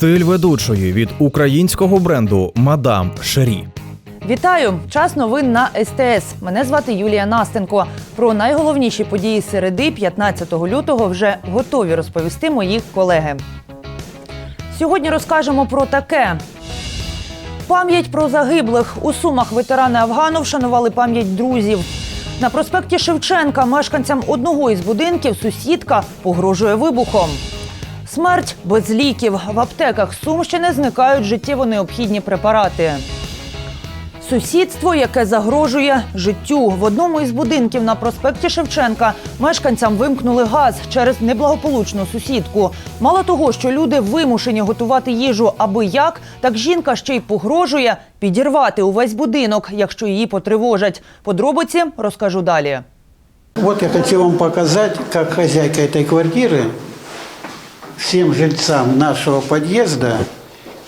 Стиль ведучої від українського бренду Мадам Шері. Вітаю! Час новин на СТС. Мене звати Юлія Настенко. Про найголовніші події середи 15 лютого вже готові розповісти мої колеги. Сьогодні розкажемо про таке. Пам'ять про загиблих. У Сумах ветерани Афгану вшанували пам'ять друзів. На проспекті Шевченка мешканцям одного із будинків сусідка погрожує вибухом. Смерть без ліків. В аптеках Сумщини зникають життєво необхідні препарати. Сусідство, яке загрожує життю. В одному із будинків на проспекті Шевченка мешканцям вимкнули газ через неблагополучну сусідку. Мало того, що люди вимушені готувати їжу аби як, так жінка ще й погрожує підірвати увесь будинок, якщо її потривожать. Подробиці розкажу далі. Вот я хотел вам показать, как хозяйка этой квартиры всем жильцам нашего подъезда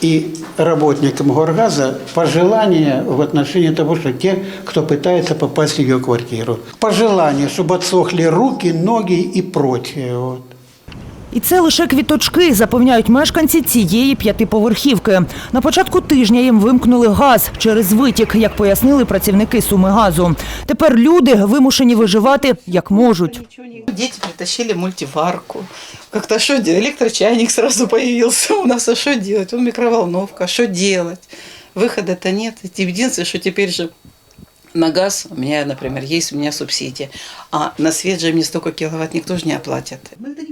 и работникам Горгаза пожелание в отношении того, что те, кто пытается попасть в ее квартиру. Пожелание, чтобы отсохли руки, ноги и прочее. Вот. І це лише квіточки, запевняють мешканці цієї п'ятиповерхівки. На початку тижня їм вимкнули газ через витік, як пояснили працівники суми газу. Тепер люди вимушені виживати як можуть. Дети притащили мультиварку. Как-то что делать? Электрочайник сразу появился у нас. А что делать? Он микроволновка. Что делать? Выхода-то нет. Единственное, что теперь же на газ у меня, например, есть у меня субсидия. А на свет же мне столько киловатт никто же не оплатит.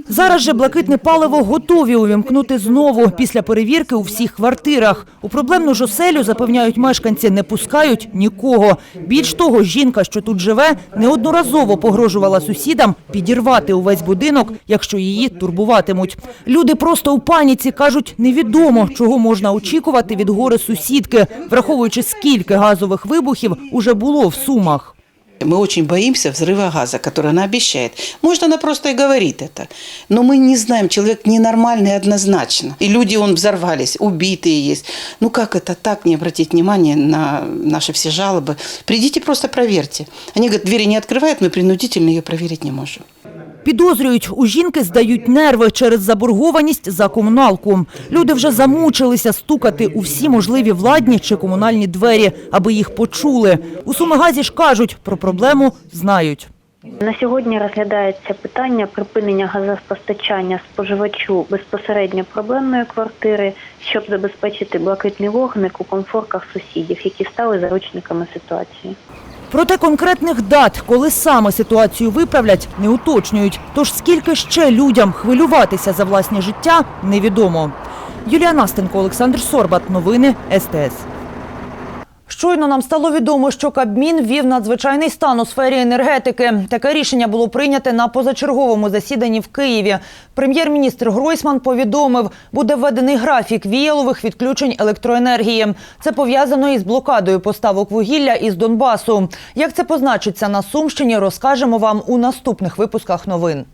Зараз же блакитне паливо готові увімкнути знову після перевірки у всіх квартирах. У проблемну ж оселю, запевняють мешканці, не пускають нікого. Більш того, жінка, що тут живе, неодноразово погрожувала сусідам підірвати увесь будинок, якщо її турбуватимуть. Люди просто у паніці кажуть, невідомо, чого можна очікувати від гори сусідки, враховуючи скільки газових вибухів уже було в сумах. Мы очень боимся взрыва газа, который она обещает. Может, она просто и говорит это. Но мы не знаем, человек ненормальный однозначно. И люди, он взорвались, убитые есть. Ну как это так, не обратить внимание на наши все жалобы? Придите, просто проверьте. Они говорят, двери не открывают, мы принудительно ее проверить не можем. Підозрюють, у жінки здають нерви через заборгованість за комуналку. Люди вже замучилися стукати у всі можливі владні чи комунальні двері, аби їх почули. У Сумигазі ж кажуть, про проблему знають. На сьогодні розглядається питання припинення газопостачання споживачу безпосередньо проблемної квартири, щоб забезпечити блакитний вогник у комфорках сусідів, які стали заручниками ситуації. Проте конкретних дат, коли саме ситуацію виправлять, не уточнюють. Тож скільки ще людям хвилюватися за власне життя, невідомо. Юлія Настенко, Олександр Сорбат. Новини СТС. Щойно нам стало відомо, що Кабмін ввів надзвичайний стан у сфері енергетики. Таке рішення було прийняте на позачерговому засіданні в Києві. Прем'єр-міністр Гройсман повідомив, буде введений графік віялових відключень електроенергії. Це пов'язано із блокадою поставок вугілля із Донбасу. Як це позначиться на Сумщині, розкажемо вам у наступних випусках новин.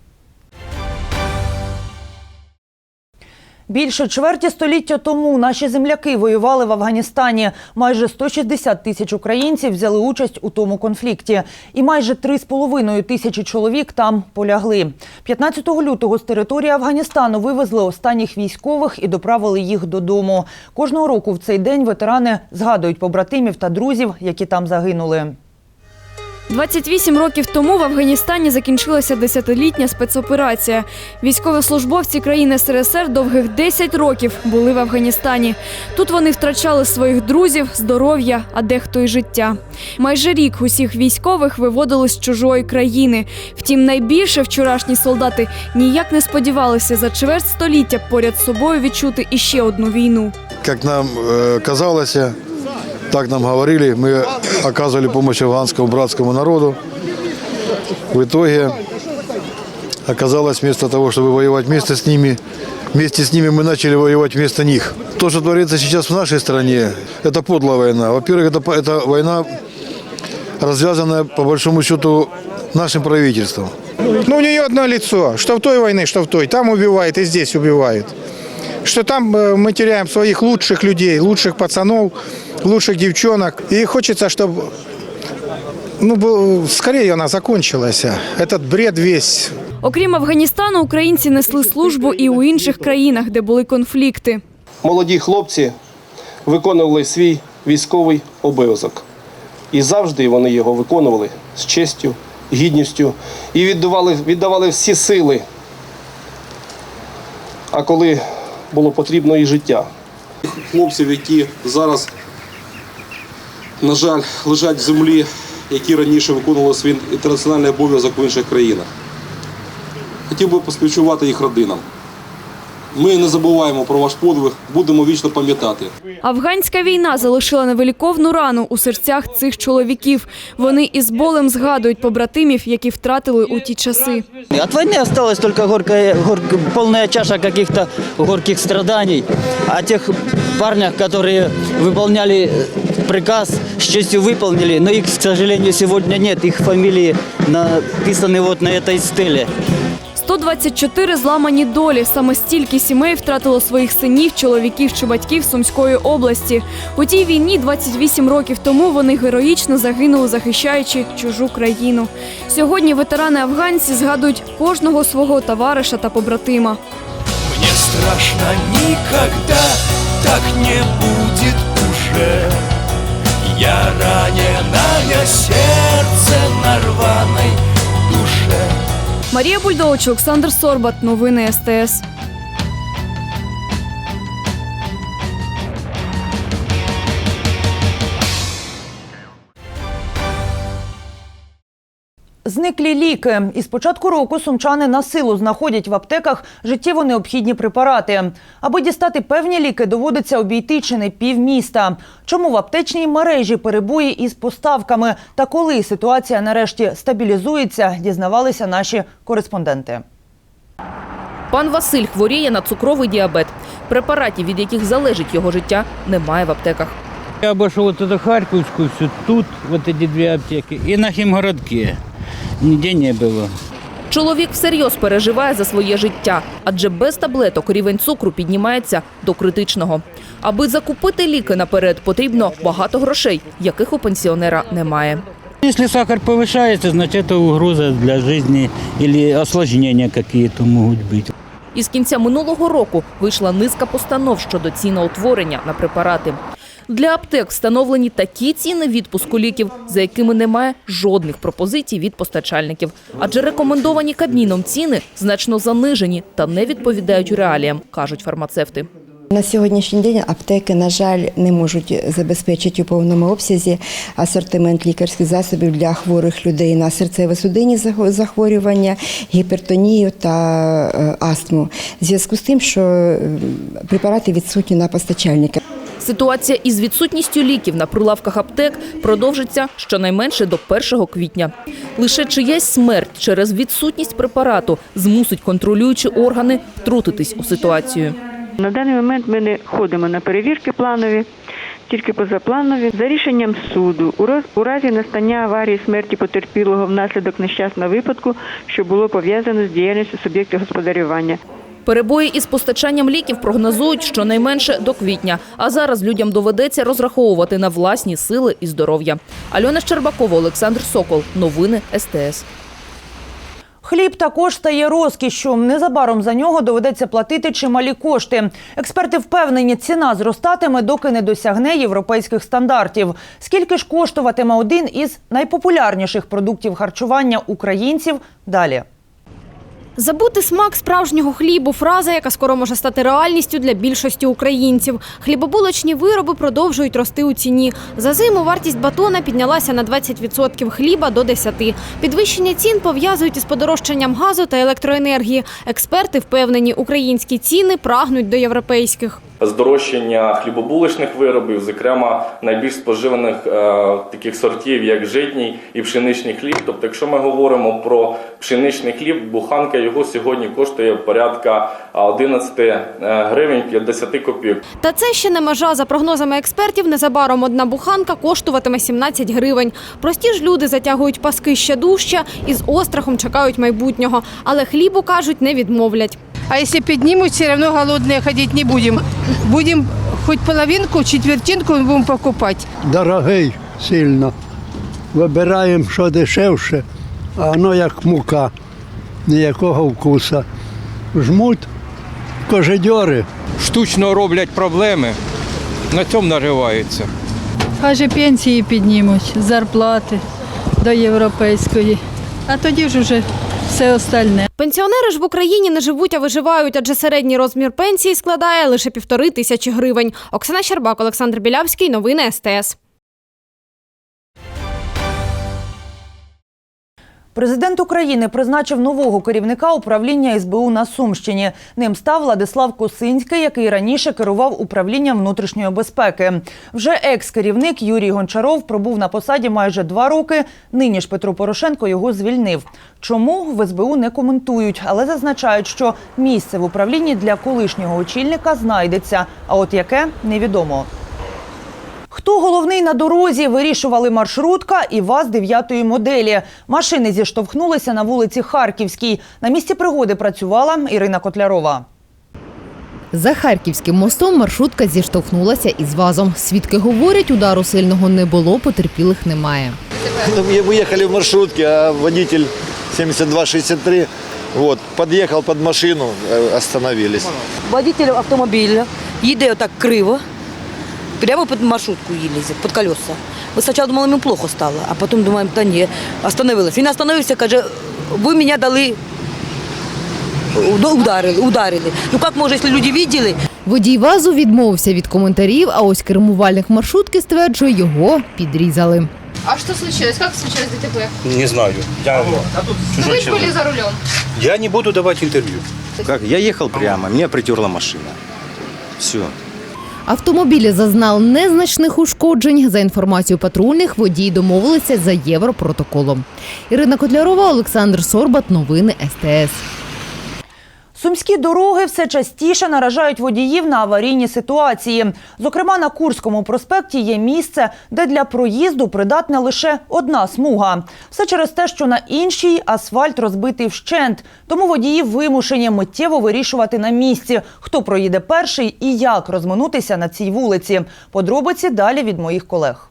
Більше чверті століття тому наші земляки воювали в Афганістані. Майже 160 тисяч українців взяли участь у тому конфлікті. І майже 3,5 тисячі чоловік там полягли. 15 лютого з території Афганістану вивезли останніх військових і доправили їх додому. Кожного року в цей день ветерани згадують побратимів та друзів, які там загинули. 28 років тому в Афганістані закінчилася десятилітня спецоперація. Військовослужбовці країни СРСР довгих 10 років були в Афганістані. Тут вони втрачали своїх друзів, здоров'я, а дехто й життя. Майже рік усіх військових виводили з чужої країни. Втім, найбільше вчорашні солдати ніяк не сподівалися за чверть століття поряд з собою відчути іще одну війну. Как нам э, казалось, так нам говорили, мы оказывали помощь афганскому братскому народу. В итоге оказалось, вместо того, чтобы воевать вместе с ними, вместе с ними мы начали воевать вместо них. То, что творится сейчас в нашей стране, это подлая война. Во-первых, это, это война, развязанная, по большому счету, нашим правительством. Ну, у нее одно лицо. Что в той войне, что в той. Там убивает и здесь убивают. Что там э, мы теряем своих лучших людей, лучших пацанов, лучших девчонок. И хочется, чтобы ну, бо- скорее она закончилась. Этот бред весь. Окрім Афганістану, українці несли службу і у інших країнах, де були конфлікти. молоді хлопці виконували свій військовий обов'язок. І завжди вони його виконували з честю, гідністю і віддавали, віддавали всі сили. А коли було потрібно і життя. Хлопців, які зараз, на жаль, лежать в землі, які раніше виконували свій інтернаціональний обов'язок в інших країнах. Хотів би поспівчувати їх родинам. Ми не забуваємо про ваш подвиг, будемо вічно пам'ятати. Афганська війна залишила невиліковну рану у серцях цих чоловіків. Вони із болем згадують побратимів, які втратили у ті часи. От войны осталась только горькая, гор- полная чаша каких-то горьких страданий. А тех парнях, которые выполняли э, приказ, с честью выполнили, но их, к сожалению, сегодня нет. Их фамилии написаны вот на этой стеле. 124 зламані долі. Саме стільки сімей втратило своїх синів, чоловіків чи батьків Сумської області. У тій війні 28 років тому вони героїчно загинули, захищаючи чужу країну. Сьогодні ветерани афганці згадують кожного свого товариша та побратима. Мне страшно никогда так не будет уже Я раненое сердце на рваной душе Марія Бульдович, Олександр Сорбат. Новини СТС. Зниклі ліки. Із початку року сумчани на силу знаходять в аптеках життєво необхідні препарати. Аби дістати певні ліки, доводиться обійти чи не півміста. Чому в аптечній мережі перебої із поставками та коли ситуація нарешті стабілізується, дізнавалися наші кореспонденти. Пан Василь хворіє на цукровий діабет. Препаратів, від яких залежить його життя, немає в аптеках. Я обошел вот эту Харьковскую, все тут, вот эти две аптеки, и на Химгородке. Нигде не было. Чоловік всерйоз переживає за своє життя, адже без таблеток рівень цукру піднімається до критичного. Аби закупити ліки наперед, потрібно багато грошей, яких у пенсіонера немає. Если сахар повышается, значит это угроза для жизни или осложнения какие-то могут быть. Із кінця минулого року вийшла низка постанов щодо ціноутворення на препарати. Для аптек встановлені такі ціни відпуску ліків, за якими немає жодних пропозицій від постачальників. Адже рекомендовані Кабміном ціни значно занижені та не відповідають реаліям, кажуть фармацевти. На сьогоднішній день аптеки, на жаль, не можуть забезпечити у повному обсязі асортимент лікарських засобів для хворих людей на серцево-судинні захворювання, гіпертонію та е, астму. В зв'язку з тим, що е, препарати відсутні на постачальника. Ситуація із відсутністю ліків на прилавках аптек продовжиться щонайменше до 1 квітня. Лише чиясь смерть через відсутність препарату змусить контролюючі органи втрутитись у ситуацію. На даний момент ми не ходимо на перевірки планові, тільки позапланові. За рішенням суду, у разі настання аварії смерті потерпілого внаслідок нещасного випадку, що було пов'язано з діяльністю суб'єктів господарювання. Перебої із постачанням ліків прогнозують щонайменше до квітня. А зараз людям доведеться розраховувати на власні сили і здоров'я. Альона Щербакова, Олександр Сокол. Новини СТС. Хліб також стає розкішшю. Незабаром за нього доведеться платити чималі кошти. Експерти впевнені, ціна зростатиме, доки не досягне європейських стандартів. Скільки ж коштуватиме один із найпопулярніших продуктів харчування українців? Далі. Забути смак справжнього хлібу фраза, яка скоро може стати реальністю для більшості українців. Хлібобулочні вироби продовжують рости у ціні. За зиму вартість батона піднялася на 20%, хліба до 10%. Підвищення цін пов'язують із подорожчанням газу та електроенергії. Експерти впевнені, українські ціни прагнуть до європейських. Здорожчання хлібобулочних виробів, зокрема найбільш споживаних е, таких сортів, як житній і пшеничний хліб. Тобто, якщо ми говоримо про пшеничний хліб, буханка його сьогодні коштує порядка е, 11 е, гривень 50 копійок. Та це ще не межа. За прогнозами експертів, незабаром одна буханка коштуватиме 17 гривень. Прості ж люди затягують паски ще дужче і з острахом чекають майбутнього. Але хлібу, кажуть, не відмовлять. А если поднимут, все равно голодные ходить не будем. Будем хоть половинку, четвертинку будем покупать. Дорогий сильно. Вибираємо, що дешевше, а воно як мука, ніякого вкуса. Жмуть наркожидьори. штучно роблять проблеми, на цьому наживаються. Хай же пенсії піднімуть, зарплати до європейської. А тоді ж уже все остальне. Пенсіонери ж в Україні не живуть, а виживають, адже середній розмір пенсії складає лише півтори тисячі гривень. Оксана Щербак, Олександр Білявський. Новини СТС. Президент України призначив нового керівника управління СБУ на Сумщині. Ним став Владислав Косинський, який раніше керував управлінням внутрішньої безпеки. Вже екс-керівник Юрій Гончаров пробув на посаді майже два роки. Нині ж Петро Порошенко його звільнив. Чому в СБУ не коментують, але зазначають, що місце в управлінні для колишнього очільника знайдеться. А от яке невідомо. Хто головний на дорозі? Вирішували маршрутка і ВАЗ 9 моделі. Машини зіштовхнулися на вулиці Харківській. На місці пригоди працювала Ірина Котлярова. За Харківським мостом маршрутка зіштовхнулася із вазом. Свідки говорять, удару сильного не було, потерпілих немає. Ну, Мы мы ехали в маршрутке, а водитель 7263 вот, подъехал под машину, э, остановились. Водитель автомобіля їде отак криво, прямо під маршрутку їздить, під колеса. Ми спочатку думали, йому плохо стало, а потім думаємо, та ні, остановилась. Він остановився, каже, ви мене дали, ударили, ударили. Ну як може, якщо люди бачили, Водій вазу відмовився від коментарів, а ось кермувальник маршрутки стверджує, його підрізали. А що случилось? Як случилось ДТП? Не знаю. Я чужой человек. за рулем? Я не буду давать интервью. Как? Я ехал прямо, меня притерла машина. Все. Автомобілі зазнав незначних ушкоджень. За інформацією патрульних, водії домовилися за європротоколом. Ірина Котлярова, Олександр Сорбат. Новини СТС. Сумські дороги все частіше наражають водіїв на аварійні ситуації. Зокрема, на Курському проспекті є місце, де для проїзду придатна лише одна смуга. Все через те, що на іншій асфальт розбитий вщент. Тому водії вимушені миттєво вирішувати на місці, хто проїде перший і як розминутися на цій вулиці. Подробиці далі від моїх колег.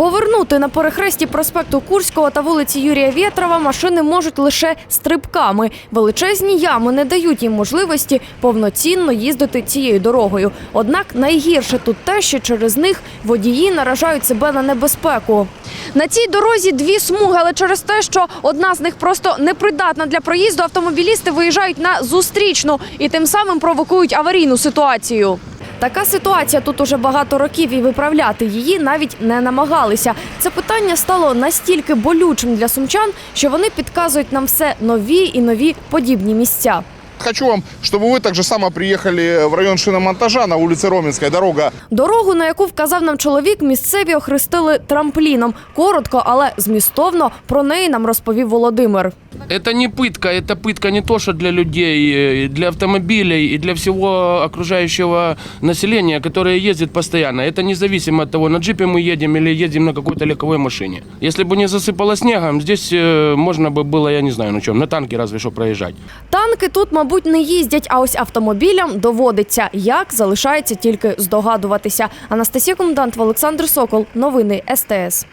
Повернути на перехресті проспекту Курського та вулиці Юрія Вєтрова машини можуть лише стрибками. Величезні ями не дають їм можливості повноцінно їздити цією дорогою. Однак найгірше тут те, що через них водії наражають себе на небезпеку. На цій дорозі дві смуги, але через те, що одна з них просто непридатна для проїзду, автомобілісти виїжджають на зустрічну і тим самим провокують аварійну ситуацію. Така ситуація тут уже багато років, і виправляти її навіть не намагалися. Це питання стало настільки болючим для сумчан, що вони підказують нам все нові і нові подібні місця. Хочу вам, чтобы вы так же само приехали в район шиномонтажа на улице Роменская. Дорога Дорогу, на яку вказав нам чоловік, місцеві охрестили трампліном. Коротко, але змістовно про неї нам розповів Володимир. Это не пытка, это пытка не то, что для людей, э, для автомобилей и для всего окружающего населения, которое ездит постоянно. Это независимо от того, на джипе мы едем или едем на какой-то легковой машине. Если бы не засыпало снегом, здесь э, можно бы было, я не знаю, на чем, на танке разве что проезжать. Танки тут, мабуть, не їздять, а ось автомобілям доводиться. Як залишається тільки здогадуватися. Анастасія Комендант, Олександр Сокол. Новини СТС.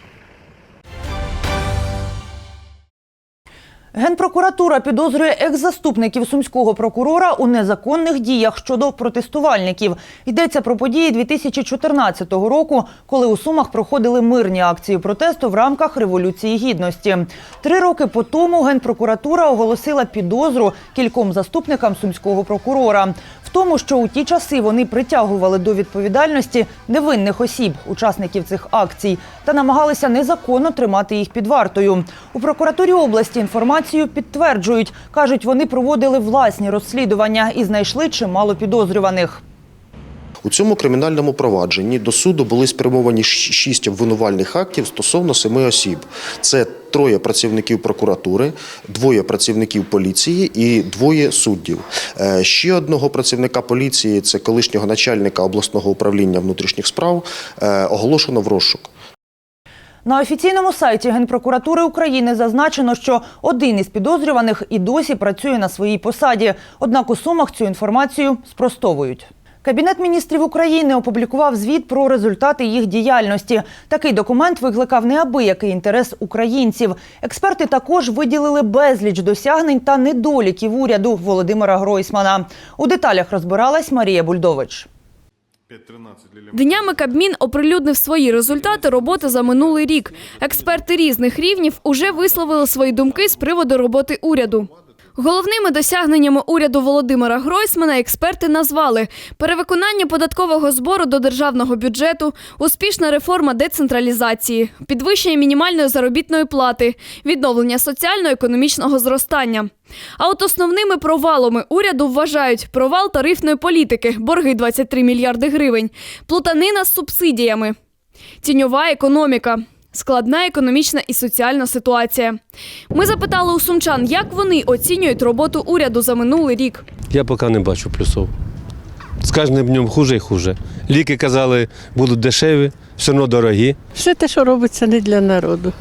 Генпрокуратура підозрює екс-заступників сумського прокурора у незаконних діях щодо протестувальників. Йдеться про події 2014 року, коли у Сумах проходили мирні акції протесту в рамках Революції Гідності. Три роки по тому Генпрокуратура оголосила підозру кільком заступникам сумського прокурора в тому, що у ті часи вони притягували до відповідальності невинних осіб, учасників цих акцій, та намагалися незаконно тримати їх під вартою. У прокуратурі області інформацію підтверджують. кажуть, вони проводили власні розслідування і знайшли чимало підозрюваних. У цьому кримінальному провадженні до суду були спрямовані шість обвинувальних актів стосовно семи осіб. Це троє працівників прокуратури, двоє працівників поліції і двоє суддів. Е, Ще одного працівника поліції, це колишнього начальника обласного управління внутрішніх справ, е, оголошено в розшук. На офіційному сайті Генпрокуратури України зазначено, що один із підозрюваних і досі працює на своїй посаді. Однак у Сумах цю інформацію спростовують. Кабінет міністрів України опублікував звіт про результати їх діяльності. Такий документ викликав неабиякий інтерес українців. Експерти також виділили безліч досягнень та недоліків уряду Володимира Гройсмана. У деталях розбиралась Марія Бульдович. Днями Кабмін оприлюднив свої результати роботи за минулий рік. Експерти різних рівнів уже висловили свої думки з приводу роботи уряду. Головними досягненнями уряду Володимира Гройсмана експерти назвали перевиконання податкового збору до державного бюджету, успішна реформа децентралізації, підвищення мінімальної заробітної плати, відновлення соціально-економічного зростання. А от основними провалами уряду вважають провал тарифної політики, борги 23 мільярди гривень, плутанина з субсидіями, тіньова економіка. Складна економічна і соціальна ситуація. Ми запитали у сумчан, як вони оцінюють роботу уряду за минулий рік. Я поки не бачу плюсов. З кожним днем хуже і хуже. Ліки казали, будуть дешеві, все одно дорогі. Все те, що робиться не для народу.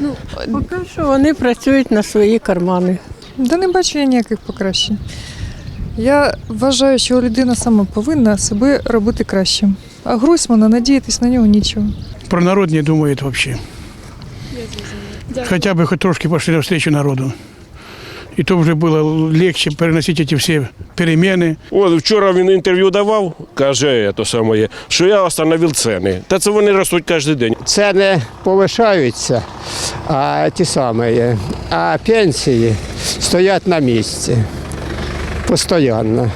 Ну, Поки що вони працюють на свої кармани. Да не бачу я ніяких покращень. Я вважаю, що людина сама повинна себе робити краще. А Гройсмана надіятись на нього нічого. Про народ не думает вообще. Хотя бы хоть трошки пошли навстречу народу. І то вже було легче переносити ці всі переміни. От вчора він інтерв'ю давав, каже, то саме, що я встановив ціни. Та це вони ростуть кожен день. Ціни повишаються, а ті самі, а пенсії стоять на місці. Постоянно.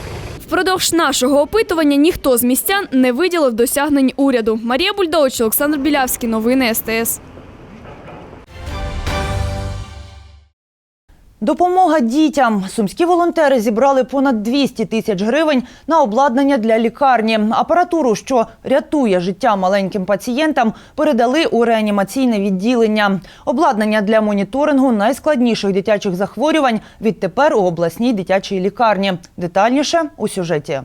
Впродовж нашого опитування ніхто з містян не виділив досягнень уряду. Марія Бульдович, Олександр Білявський. Новини СТС. Допомога дітям. Сумські волонтери зібрали понад 200 тисяч гривень на обладнання для лікарні. Апаратуру, що рятує життя маленьким пацієнтам, передали у реанімаційне відділення. Обладнання для моніторингу найскладніших дитячих захворювань відтепер у обласній дитячій лікарні. Детальніше у сюжеті.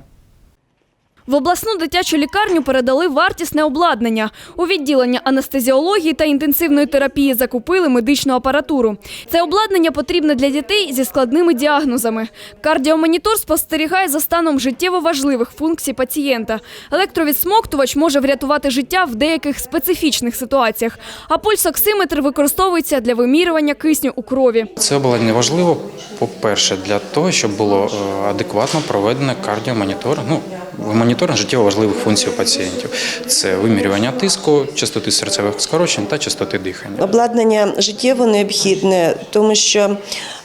В обласну дитячу лікарню передали вартісне обладнання. У відділення анестезіології та інтенсивної терапії закупили медичну апаратуру. Це обладнання потрібне для дітей зі складними діагнозами. Кардіомонітор спостерігає за станом життєво важливих функцій пацієнта. Електровідсмоктувач може врятувати життя в деяких специфічних ситуаціях. А пульсоксиметр використовується для вимірювання кисню у крові. Це обладнання важливо, по-перше, для того, щоб було е, адекватно проведено кардіомонітор. Ну, моніторинг життєво важливих функцій пацієнтів. Це вимірювання тиску, частоти серцевих скорочень та частоти дихання. Обладнання життєво необхідне, тому що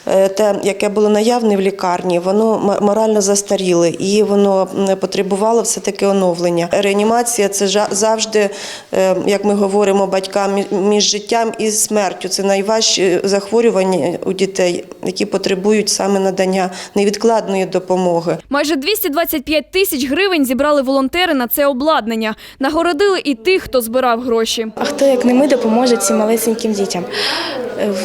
те, яке було наявне в лікарні, воно морально застаріле і воно потребувало все-таки оновлення. Реанімація це жа- завжди, е, як ми говоримо батькам, між життям і смертю. Це найважчі захворювання у дітей, які потребують саме надання невідкладної допомоги. Майже 225 тисяч гривень зібрали волонтери на це обладнання. Нагородили і тих, хто збирав гроші. А хто, як не ми, допоможе цим малесеньким дітям?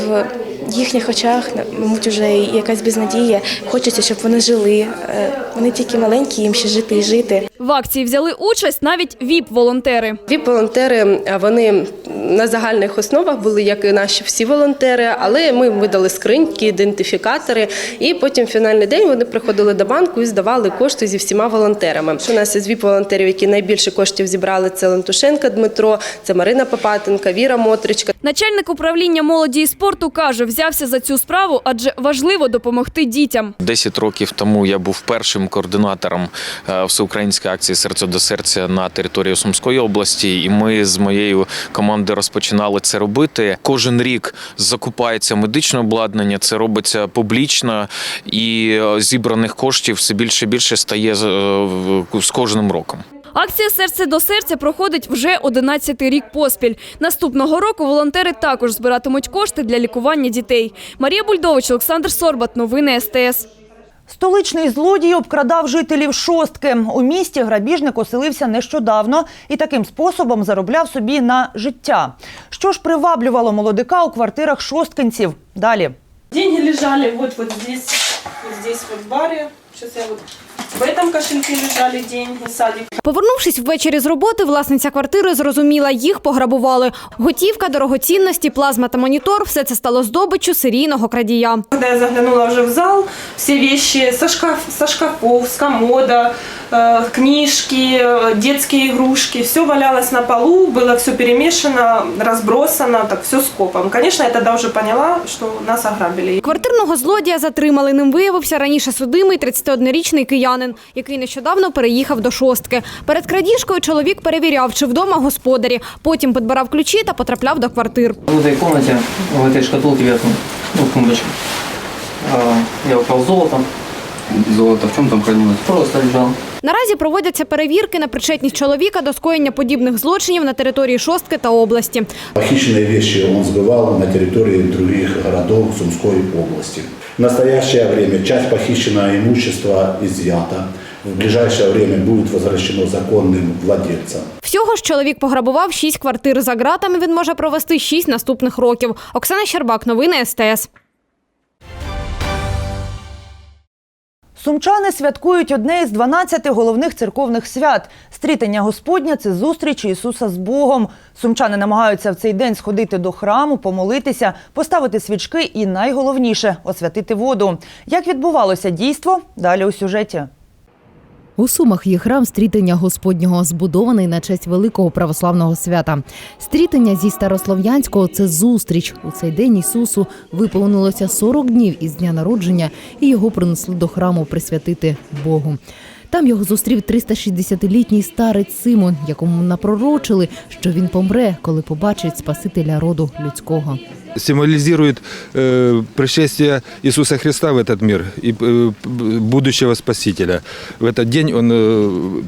В їхніх очах, мабуть, вже якась безнадія. Хочеться, щоб вони жили. Е, Вони тільки маленькі, їм ще жити і жити. В акції взяли участь навіть ВІП-волонтери. ВІП-волонтери вони на загальних основах були, як і наші всі волонтери, але ми видали скриньки, ідентифікатори, і потім в фінальний день вони приходили до банку і здавали кошти зі всіма волонтерами. У нас із ВІП-волонтерів, які найбільше коштів зібрали, це Лентушенка Дмитро, це Марина Попатенка, Віра Мотричка. Начальник управління молоді і спорту каже, взявся за цю справу, адже важливо допомогти дітям. Десять років тому я був першим координатором е, всеукраїнської акції Серце до серця на території Сумської області, і ми з моєю командою розпочинали це робити. Кожен рік закупається медичне обладнання, це робиться публічно, і е, зібраних коштів все більше і більше стає е, з кожним роком. Акція Серце до серця проходить вже 11-й рік поспіль. Наступного року волонтери також збиратимуть кошти для лікування дітей. Марія Бульдович, Олександр Сорбат. Новини СТС. Столичний злодій обкрадав жителів шостки. У місті грабіжник оселився нещодавно і таким способом заробляв собі на життя. Що ж приваблювало молодика у квартирах шосткинців? Далі. Деньги лежали вот, вот здесь, вот здесь вот в баре. Сейчас я вот В этом кошельке лежали деньги, садик. Повернувшись ввечері з роботи, власниця квартири зрозуміла, їх пограбували. Готівка, дорогоцінності, плазма та монітор – все це стало здобиччю серійного крадія. Когда я заглянула уже в зал, все вещи со, шкаф, со шкафов, с комода, э, книжки, э, детские игрушки, все валялось на полу, было все перемешано, разбросано, так все скопом. Конечно, я тогда уже поняла, что нас ограбили. Квартирного злодія затримали. Ним виявився раніше судимий 31-річний киянин, який нещодавно переїхав до шостки. Перед крадіжкою чоловік перевіряв, чи вдома господарі. Потім підбирав ключі та потрапляв до квартир. В этой комнате, в этой шкатулке верхней, ну, в тумбочке, а, я украл золото. Золото в чем там хранилось? Просто лежал. Наразі проводяться перевірки на причетність чоловіка до скоєння подібних злочинів на території шостки та області. Похищенные вещи он сбывал на территории других городов Сумской области. В настоящее время часть похищенного имущества изъята. В ближайшее время будет возвращено законным владельцам. Всього ж чоловік пограбував шість квартир. За ґратами він може провести шість наступних років. Оксана Щербак, новини СТС. Сумчани святкують одне із 12 головних церковних свят. Стрітення Господня це зустріч Ісуса з Богом. Сумчани намагаються в цей день сходити до храму, помолитися, поставити свічки і найголовніше освятити воду. Як відбувалося дійство? Далі у сюжеті. У Сумах є храм стрітення Господнього, збудований на честь великого православного свята. Стрітення зі старослов'янського це зустріч. У цей день Ісусу виповнилося 40 днів із дня народження, і його принесли до храму присвятити Богу. Там його зустрів 360-літній старець Симон, якому напророчили, що він помре, коли побачить Спасителя роду людського. символизирует э, пришествие Иисуса Христа в этот мир и э, будущего Спасителя. В этот день он э,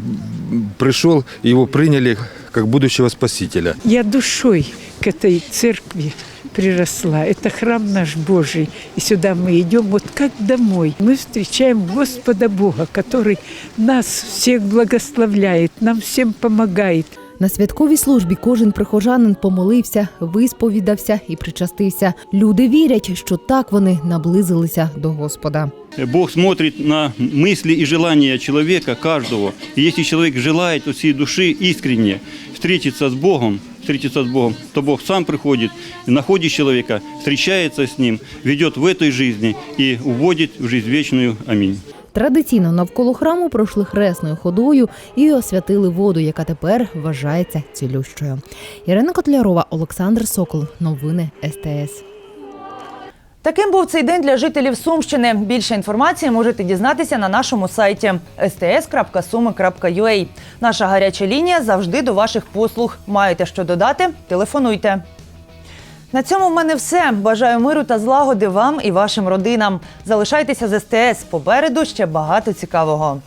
пришел, и его приняли как будущего Спасителя. Я душой к этой церкви приросла. Это храм наш Божий. И сюда мы идем вот как домой. Мы встречаем Господа Бога, который нас всех благословляет, нам всем помогает. На святковій службі кожен прихожанин помолився, висповідався і причастився. Люди вірять, що так вони наблизилися до Господа. Бог смотрит на мысли и желания человека, каждого. И если человек желает от всей души искренне встретиться с Богом, встретиться с Богом, то Бог сам приходит, находит человека, встречается с ним, ведет в этой жизни и уводит в жизнь вечную. Аминь. Традиційно навколо храму пройшли хресною ходою і освятили воду, яка тепер вважається цілющою. Ірина Котлярова, Олександр Сокол. Новини СТС. Таким був цей день для жителів Сумщини. Більше інформації можете дізнатися на нашому сайті sts.sumi.ua. Наша гаряча лінія завжди до ваших послуг. Маєте що додати? Телефонуйте. На цьому в мене все. Бажаю миру та злагоди вам і вашим родинам. Залишайтеся з СТС. Попереду ще багато цікавого.